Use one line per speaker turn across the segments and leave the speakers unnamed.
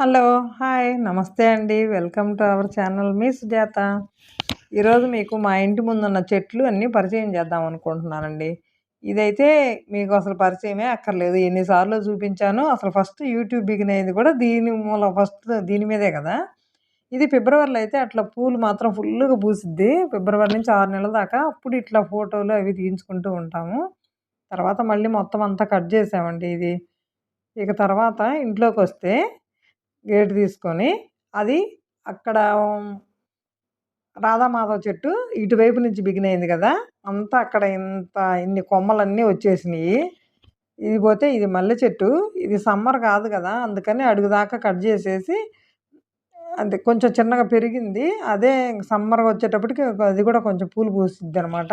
Hello hi నమస్తే అండి. Welcome to our channel. మీ సుజాత. ఈరోజు మీకు మా ఇంటి ముందున్న చెట్లు అన్నీ పరిచయం చేద్దాం అనుకుంటున్నానండి. ఇదైతే మీకు అసలు పరిచయమే అక్కర్లేదు. ఎన్నిసార్లు చూపించాను అసలు ఫస్ట్ యూట్యూబ్ బిగిన్ అయింది కూడా దీని మూల ఫస్ట్ దీని మీదే కదా. ఇది ఫిబ్రవరిలో అయితే అట్లా పూలు మాత్రం ఫుల్గా పూసిద్ది. ఫిబ్రవరి నుంచి ఆరు నెలల దాకా అప్పుడు ఇట్లా ఫోటోలు అవి తీయించుకుంటూ ఉంటాము. తర్వాత మళ్ళీ మొత్తం అంతా కట్ చేసామండి ఇది. ఇక తర్వాత ఇంట్లోకి వస్తే గేటు తీసుకొని అది అక్కడ రాధామాధవ చెట్టు ఇటువైపు నుంచి బిగిన్ అయింది కదా అంతా అక్కడ ఇంత ఇన్ని కొమ్మలన్నీ వచ్చేసినాయి. ఇది పోతే ఇది మల్లె చెట్టు ఇది సమ్మర్ కాదు కదా అందుకని అడుగుదాకా కట్ చేసేసి అది కొంచెం చిన్నగా పెరిగింది. అదే సమ్మర్ వచ్చేటప్పటికి అది కూడా కొంచెం పూలు పూసిద్ది అనమాట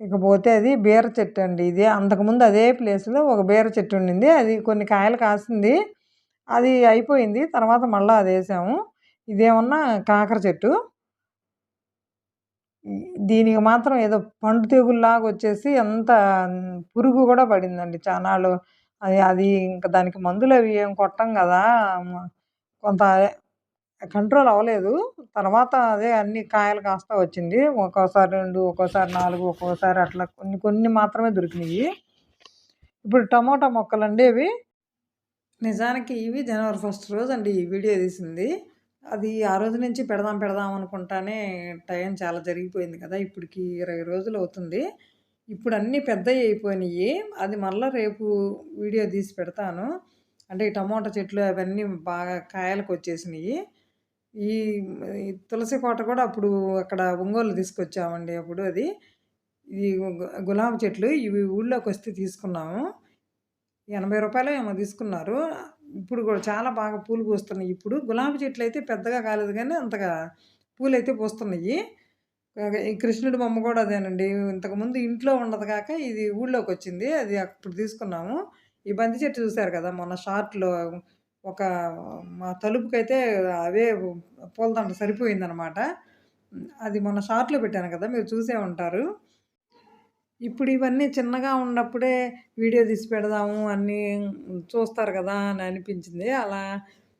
ఇకపోతే అది బీర చెట్టు అండి ఇది అంతకుముందు అదే ప్లేస్లో ఒక బీర చెట్టు ఉండింది అది కొన్ని కాయలు కాసింది. అది అయిపోయింది. తర్వాత మళ్ళీ అది వేసాము. ఇదేమన్నా కాకర చెట్టు. దీనికి మాత్రం ఏదో పండు తెగుల్లాగా వచ్చేసి అంత పురుగు కూడా పడిందండి చానాళ్ళు. అది అది ఇంకా దానికి మందులు అవి ఏం కొట్టం కదా. కొంత కంట్రోల్ అవ్వలేదు. తర్వాత అదే అన్ని కాయలు కాస్త వచ్చింది. ఒక్కోసారి రెండు ఒక్కోసారి నాలుగు ఒక్కోసారి అట్లా కొన్ని కొన్ని మాత్రమే దొరికినాయి. ఇప్పుడు టమోటా మొక్కలు అండి ఇవి. నిజానికి ఇవి జనవరి ఫస్ట్ రోజు అండి ఈ వీడియో తీసింది. అది ఆ రోజు నుంచి పెడదాం పెడదాం అనుకుంటానే టైం చాలా జరిగిపోయింది కదా ఇప్పటికి ఇరవై రోజులు అవుతుంది. ఇప్పుడు అన్నీ పెద్దవి అయిపోయినాయి. అది మళ్ళీ రేపు వీడియో తీసి పెడతాను. అంటే ఈ టమోటా చెట్లు అవన్నీ బాగా కాయలకు వచ్చేసినాయి. ఈ తులసి కోట కూడా అప్పుడు అక్కడ ఒంగోలు తీసుకొచ్చామండి అప్పుడు అది. ఈ గులాబీ చెట్లు ఇవి ఊళ్ళోకి వస్తే తీసుకున్నాము. ఎనభై రూపాయలు ఏమో తీసుకున్నారు. ఇప్పుడు కూడా చాలా బాగా పూలు పూస్తున్నాయి. ఇప్పుడు గులాబీ చెట్లు అయితే పెద్దగా కాలేదు కానీ అంతగా పూలు అయితే పూస్తున్నాయి. ఈ కృష్ణుడి బొమ్మ కూడా అదేనండి. ఇంతకుముందు ఇంట్లో ఉండదు కాక ఇది ఊళ్ళోకి వచ్చింది. అది అప్పుడు తీసుకున్నాము. ఈ బంతి చెట్టు చూశారు కదా మొన్న షార్ట్లో ఒక మా తలుపుకైతే అవే పూలదండ సరిపోయిందనమాట. అది మొన్న షార్ట్లో పెట్టాను కదా మీరు చూసే ఉంటారు. ఇప్పుడు ఇవన్నీ చిన్నగా ఉన్నప్పుడే వీడియో తీసి పెడదాము అన్నీ చూస్తారు కదా అని అనిపించింది. అలా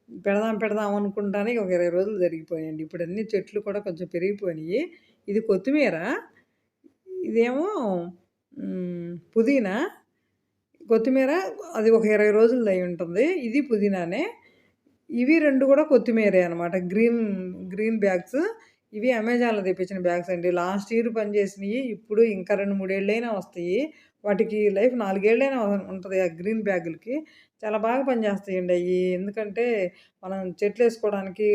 పెడదాం పెడదాం అనుకుంటానే ఒక ఇరవై రోజులు జరిగిపోయాయండి. ఇప్పుడు అన్ని చెట్లు కూడా కొంచెం పెరిగిపోయినాయి. ఇది కొత్తిమీర ఇదేమో పుదీనా. కొత్తిమీర అది ఒక ఇరవై రోజులు అయి ఉంటుంది. ఇది పుదీనానే. ఇవి రెండు కూడా కొత్తిమీరే అనమాట గ్రీన్ గ్రీన్ బ్యాగ్స్. ఇవి అమెజాన్లో తెప్పించిన బ్యాగ్స్ అండి. లాస్ట్ ఇయర్ పనిచేసినవి ఇప్పుడు ఇంకా రెండు మూడేళ్ళైనా వస్తాయి. వాటికి లైఫ్ నాలుగేళ్ళైనా ఉంటుంది ఆ గ్రీన్ బ్యాగులకి. చాలా బాగా పనిచేస్తాయండి అవి ఎందుకంటే మనం చెట్లు వేసుకోవడానికి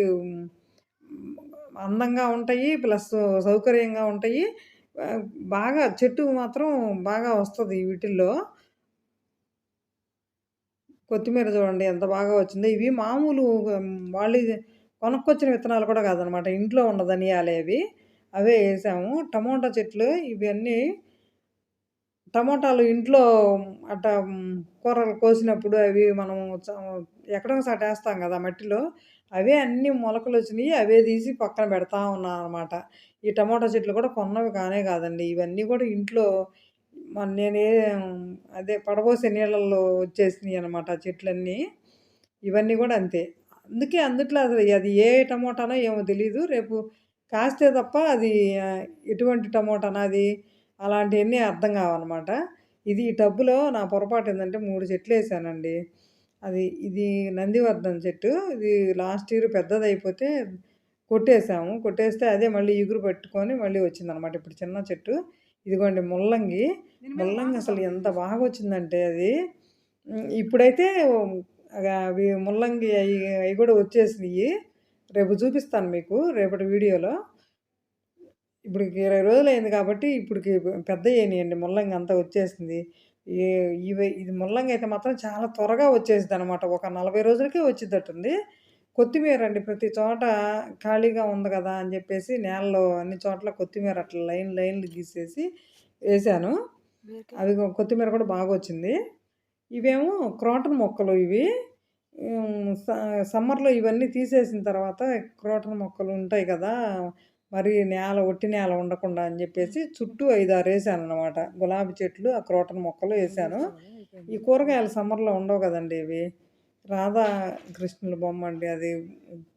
అందంగా ఉంటాయి ప్లస్ సౌకర్యంగా ఉంటాయి. బాగా చెట్టు మాత్రం బాగా వస్తుంది వీటిల్లో. కొత్తిమీర చూడండి ఎంత బాగా వచ్చిందో. ఇవి మామూలు వాళ్ళు కొనుక్కొచ్చిన విత్తనాలు కూడా కాదనమాట. ఇంట్లో ఉన్న ధనియాలు అవి అవే వేసాము. టమోటా చెట్లు ఇవన్నీ టమోటాలు ఇంట్లో అట్ట కూరలు కోసినప్పుడు అవి మనం ఎక్కడో వేస్తాం కదా మట్టిలో. అవే అన్ని మొలకలు వచ్చినాయి. అవే తీసి పక్కన పెడతా ఉన్నాను అనమాట ఈ టమోటా చెట్లు కూడా కొన్నవి కానే కాదండి. ఇవన్నీ కూడా ఇంట్లో నేనే అదే పడబోసే నీళ్ళల్లో వచ్చేసినాయి అనమాట చెట్లన్నీ. ఇవన్నీ కూడా అంతే. అందుకే అందుట్లో అసలు అది ఏ టమోటానో ఏమో తెలీదు. రేపు కాస్తే తప్ప అది ఎటువంటి టమోటానా అది అలాంటివన్నీ అర్థం కావన్నమాట. ఇది ఈ టబ్బులో నా పొరపాటు ఏంటంటే మూడు చెట్లు వేసానండి. అది ఇది నందివర్ధన్ చెట్టు. ఇది లాస్ట్ ఇయర్ పెద్దది అయిపోతే కొట్టేసాము. కొట్టేస్తే అదే మళ్ళీ ఇగురు పెట్టుకొని మళ్ళీ వచ్చిందనమాట ఇప్పుడు చిన్న చెట్టు. ఇదిగోండి ముల్లంగి. ముల్లంగి అసలు ఎంత బాగా వచ్చిందంటే అది ఇప్పుడైతే అవి ముల్లంగి అవి అవి కూడా వచ్చేసినాయి. రేపు చూపిస్తాను మీకు రేపటి వీడియోలో. ఇప్పుడు ఇరవై రోజులు అయింది కాబట్టి ఇప్పటికి పెద్ద అయినాయండి ముల్లంగి అంతా వచ్చేసింది. ఇవి ఇది ముల్లంగి అయితే మాత్రం చాలా త్వరగా వచ్చేసింది అనమాట ఒక నలభై రోజులకే వచ్చిద్దట్టుంది కొత్తిమీర అండి ప్రతి చోట ఖాళీగా ఉంది కదా అని చెప్పేసి నేలలో అన్ని చోట్ల కొత్తిమీర అట్లా లైన్ లైన్లు గీసేసి వేసాను. అవి కొత్తిమీర కూడా బాగా వచ్చింది. ఇవేమో క్రోటన్ మొక్కలు ఇవి. సమ్మర్లో ఇవన్నీ తీసేసిన తర్వాత క్రోటన్ మొక్కలు ఉంటాయి కదా మరి నేల ఒట్టి నేల ఉండకుండా అని చెప్పేసి చుట్టూ ఐదారు వేసాను అనమాట గులాబీ చెట్లు ఆ క్రోటన్ మొక్కలు వేసాను. ఈ కూరగాయలు సమ్మర్లో ఉండవు కదండి ఇవి. రాధా కృష్ణుల బొమ్మ అండి అది.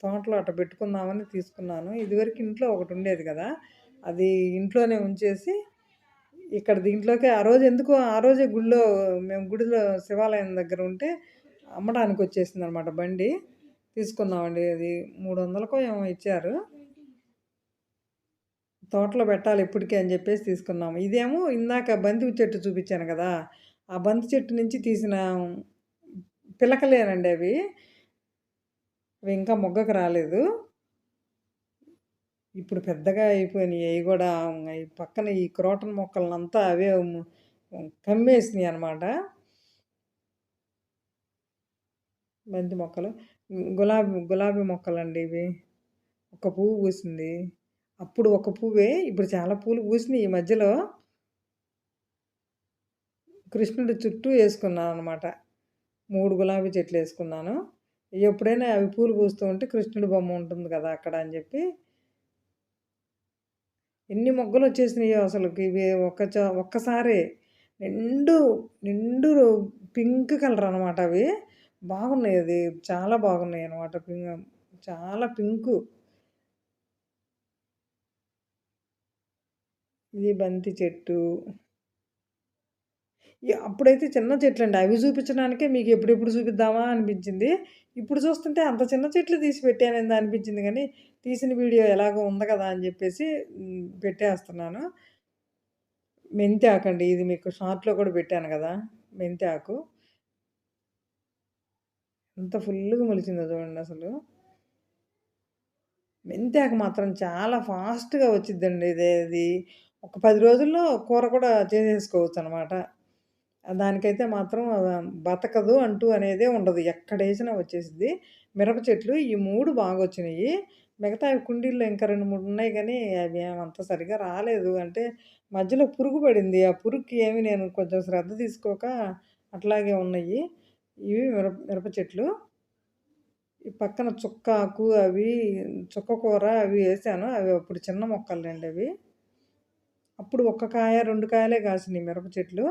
తోటలో అట్ట పెట్టుకుందామని తీసుకున్నాను. ఇదివరకు ఇంట్లో ఒకటి ఉండేది కదా అది ఇంట్లోనే ఉంచేసి ఇక్కడ దీంట్లోకి ఆ రోజు ఎందుకో ఆ రోజే గుడిలో మేము గుడిలో శివాలయం దగ్గర ఉంటే అమ్మడానికి వచ్చేసింది అనమాట బండి. తీసుకున్నామండి అది మూడు వందలకో ఏమో ఇచ్చారు. తోటలో పెట్టాలి ఇప్పటికే అని చెప్పేసి తీసుకున్నాము ఇదేమో ఇందాక బంతి చెట్టు చూపించాను కదా ఆ బంతి చెట్టు నుంచి తీసిన పిలకలేనండి అవి. అవి ఇంకా మొగ్గకు రాలేదు. ఇప్పుడు పెద్దగా అయిపోయినాయి. అవి కూడా పక్కన ఈ క్రోటన్ మొక్కలనంతా అవే కమ్మేసినాయి అనమాట బంతి మొక్కలు. గులాబీ గులాబీ మొక్కలు అండి ఇవి. ఒక పువ్వు పూసింది. అప్పుడు ఒక పువ్వే ఇప్పుడు చాలా పూలు పూసినాయి ఈ మధ్యలో. కృష్ణుడి చుట్టూ వేసుకున్నాను అనమాట మూడు గులాబీ చెట్లు వేసుకున్నాను. ఎప్పుడైనా అవి పూలు పూస్తూ ఉంటే కృష్ణుడి బొమ్మ ఉంటుంది కదా అక్కడ అని చెప్పి ఎన్ని మొగ్గలు వచ్చేసినాయో అసలు ఇవి ఒక్క ఒక్కసారి. నిండు నిండు పింక్ కలర్ అనమాట అవి. బాగున్నాయి అది. చాలా బాగున్నాయి అనమాట పింక్ చాలా పింకు. ఇది బంతి చెట్టు. అప్పుడైతే చిన్న చెట్లు అండి అవి చూపించడానికే మీకు ఎప్పుడెప్పుడు చూపిద్దామా అనిపించింది. ఇప్పుడు చూస్తుంటే అంత చిన్న చెట్లు తీసి పెట్టానని అనిపించింది కానీ తీసిన వీడియో ఎలాగో ఉంది కదా అని చెప్పేసి పెట్టేస్తున్నాను. మెంతి ఆకండి ఇది మీకు షార్ట్లో కూడా పెట్టాను కదా మెంతి ఆకు ఎంత ఫుల్గా మొలిచిందో చూడండి అసలు. మెంతి ఆకు మాత్రం చాలా ఫాస్ట్గా వచ్చిద్దండి. ఇదే ఇది ఒక పది రోజుల్లో కూర కూడా చేసేసుకోవచ్చు అనమాట దానికైతే మాత్రం బతకదు అంటూ అనేదే ఉండదు. ఎక్కడ వేసినా మిరప చెట్లు ఈ మూడు బాగా వచ్చినాయి మిగతా కుండీల్లో ఇంకా రెండు మూడు ఉన్నాయి కానీ అవి అంత సరిగా రాలేదు. అంటే మధ్యలో పురుగు పడింది. ఆ పురుగుకి ఏమి నేను కొంచెం శ్రద్ధ తీసుకోక అట్లాగే ఉన్నాయి ఇవి మిరప మిరప చెట్లు. ఈ పక్కన చుక్కాకు అవి చుక్క కూర అవి వేసాను. అవి అప్పుడు చిన్న మొక్కలండి అవి. అప్పుడు ఒక్క కాయ రెండు కాయలే కాసినాయి మిరప చెట్లు.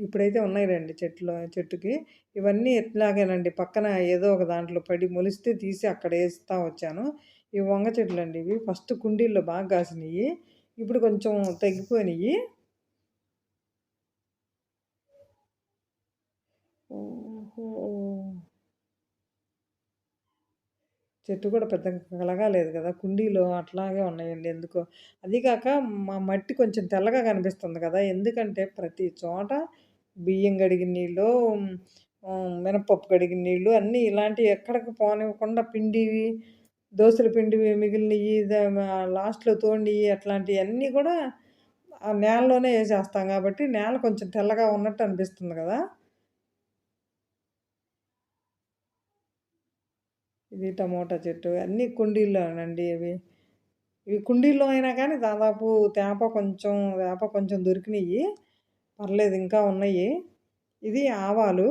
ఇప్పుడైతే ఉన్నాయి రండి చెట్లు చెట్టుకి. ఇవన్నీ ఎట్లాగేనండి పక్కన ఏదో ఒక దాంట్లో పడి మొలిస్తే తీసి అక్కడ వేస్తూ వచ్చాను. ఇవి వంగ చెట్లు అండి ఇవి. ఫస్ట్ కుండీల్లో బాగా కాసినాయి ఇప్పుడు కొంచెం తగ్గిపోయినాయి చెట్టు కూడా పెద్ద కలగాలేదు కదా కుండీలో అట్లాగే ఉన్నాయండి ఎందుకో. అది కాక మా మట్టి కొంచెం తెల్లగా కనిపిస్తుంది కదా ఎందుకంటే ప్రతి చోట బియ్యం కడిగిన నీళ్ళు మినపప్పు కడిగిన నీళ్ళు అన్నీ ఇలాంటివి ఎక్కడికి పోనివ్వకుండా పిండివి దోశల పిండివి మిగిలినవి లాస్ట్లో తోండివి అట్లాంటివన్నీ కూడా ఆ నేలలోనే వేసేస్తాం కాబట్టి నేల కొంచెం తెల్లగా ఉన్నట్టు అనిపిస్తుంది కదా. ఇది టమోటా చెట్టు అన్నీ కుండీల్లోనండి ఇవి. ఇవి కుండీల్లో అయినా కానీ దాదాపు తేప కొంచెం వేప కొంచెం దొరికినాయి. పర్లేదు ఇంకా ఉన్నాయి. ఇది ఆవాలు.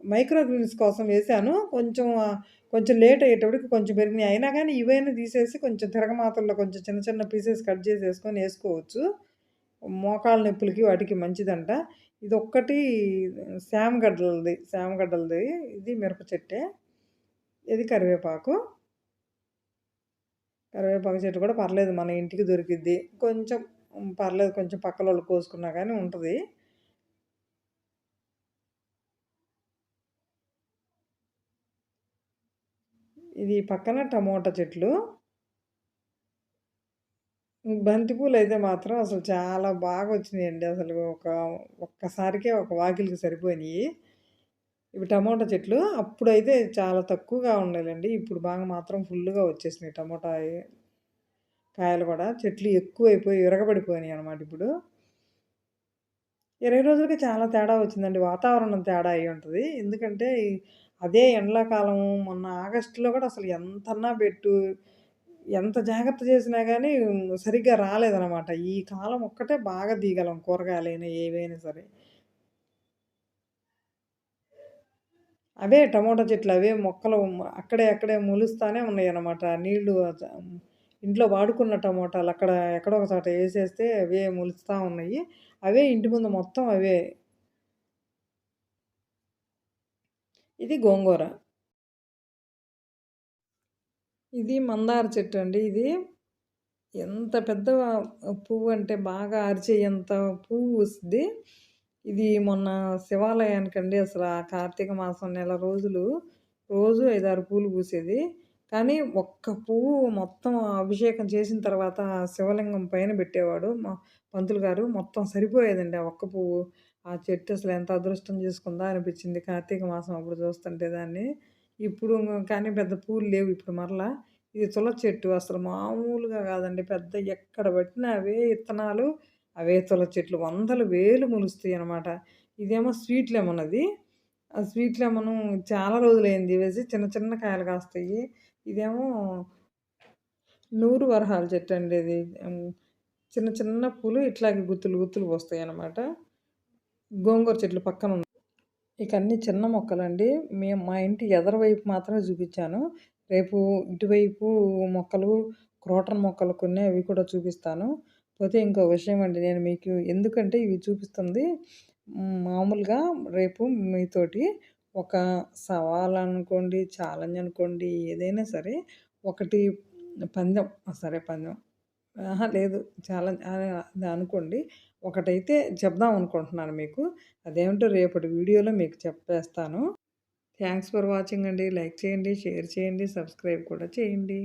మైక్రోగ్రీన్స్ కోసం వేసాను కొంచెం కొంచెం లేట్ అయ్యేటప్పటికి కొంచెం పెరిగినాయి. అయినా కానీ ఇవైనా తీసేసి కొంచెం తిరగమాతల్లో కొంచెం చిన్న చిన్న పీసెస్ కట్ చేసి వేసుకొని వేసుకోవచ్చు. మోకాళ్ళ నొప్పులకి వాటికి మంచిదంట. ఇది ఒక్కటి శామగడ్డలది శామగడ్డలది ఇది మిరప చెట్టే. ఇది కరివేపాకు. కరివేపాకు చెట్టు కూడా పర్లేదు మన ఇంటికి దొరికిద్ది. కొంచెం పర్లేదు కొంచెం పక్కల వాళ్ళు కోసుకున్నా కానీ ఉంటుంది. ఇది పక్కన టమోటా చెట్లు. బంతిపూలు అయితే మాత్రం అసలు చాలా బాగా వచ్చినాయండి. అసలు ఒక ఒక్కసారికే ఒక వాకిలికి సరిపోయినాయి. ఇవి టమోటా చెట్లు. అప్పుడైతే చాలా తక్కువగా ఉండాలండి. ఇప్పుడు బాగా మాత్రం ఫుల్గా వచ్చేసినాయి టమోటా కాయలు కూడా. చెట్లు ఎక్కువైపోయి విరగబడిపోయినాయి అనమాట ఇప్పుడు. ఇరవై రోజులకి చాలా తేడా వచ్చిందండి. వాతావరణం తేడా అయి ఉంటుంది. ఎందుకంటే అదే ఎండాకాలం మొన్న ఆగస్టులో కూడా అసలు ఎంతన్నా పెట్టు ఎంత జాగ్రత్త చేసినా కానీ సరిగ్గా రాలేదనమాట ఈ కాలం ఒక్కటే బాగా దిగలం కూరగాయలైనా ఏవైనా సరే. అవే టమోటా చెట్లు అవే మొక్కలు అక్కడే అక్కడే మొలుస్తూనే ఉన్నాయి అన్నమాట నీళ్ళు ఇంట్లో వాడుకున్న టమోటాలు అక్కడ ఎక్కడో ఒక చోట వేసేస్తే అవే మొలుస్తూ ఉన్నాయి. అవే ఇంటి ముందు మొత్తం అవే ఇది గోంగూర. ఇది మందార చెట్టు అండి ఇది. ఎంత పెద్ద పువ్వు అంటే బాగా అరిచేయంత పువ్వు వస్తుంది. ఇది మొన్న శివాలయానికండి అసలు ఆ కార్తీక మాసం నెల రోజులు. రోజు ఐదారు పూలు పూసేది. కానీ ఒక్క పువ్వు మొత్తం అభిషేకం చేసిన తర్వాత శివలింగం పైన పెట్టేవాడు మా పంతులు గారు. మొత్తం సరిపోయేదండి ఆ ఒక్క పువ్వు. ఆ చెట్టు అసలు ఎంత అదృష్టం చేసుకుందా అనిపించింది. కార్తీక మాసం అప్పుడు చూస్తుంటే దాన్ని. ఇప్పుడు కానీ పెద్ద పూలు లేవు ఇప్పుడు మరలా. ఇది తుల చెట్టు అసలు మామూలుగా కాదండి. పెద్ద ఎక్కడ పట్టినా అవే విత్తనాలు అవే తుల చెట్లు. వందలు వేలు ములుస్తాయి అనమాట ఇదేమో స్వీట్ లెమన్ అది. ఆ స్వీట్ లెమన్ చాలా రోజులైంది వేసి చిన్న చిన్న కాయలు కాస్తాయి. ఇదేమో నూరు వరహాల చెట్టు అండి ఇది. చిన్న చిన్న పూలు ఇట్లాగే గుత్తులు గుత్తులు పోస్తాయి అన్నమాట. గోంగూర చెట్లు పక్కన ఉన్నాయి. ఇక అన్ని చిన్న మొక్కలండి. మేము మా ఇంటి ఎదరవైపు మాత్రమే చూపించాను. రేపు ఇటువైపు మొక్కలు క్రోటన్ మొక్కలు కొన్ని అవి కూడా చూపిస్తాను. పోతే ఇంకో విషయం అండి నేను మీకు ఎందుకంటే ఇవి చూపిస్తుంది మామూలుగా రేపు మీతోటి ఒక సవాల్ అనుకోండి ఛాలెంజ్ అనుకోండి ఏదైనా సరే ఒకటి పందెం సరే పందెం. లేదు. చాలా అనుకోండి. ఒకటైతే చెప్దాం అనుకుంటున్నాను మీకు. అదేమిటో రేపటి వీడియోలో మీకు చెప్పేస్తాను. థ్యాంక్స్ ఫర్ వాచింగ్ అండి. లైక్ చేయండి షేర్ చేయండి సబ్స్క్రైబ్ కూడా చేయండి.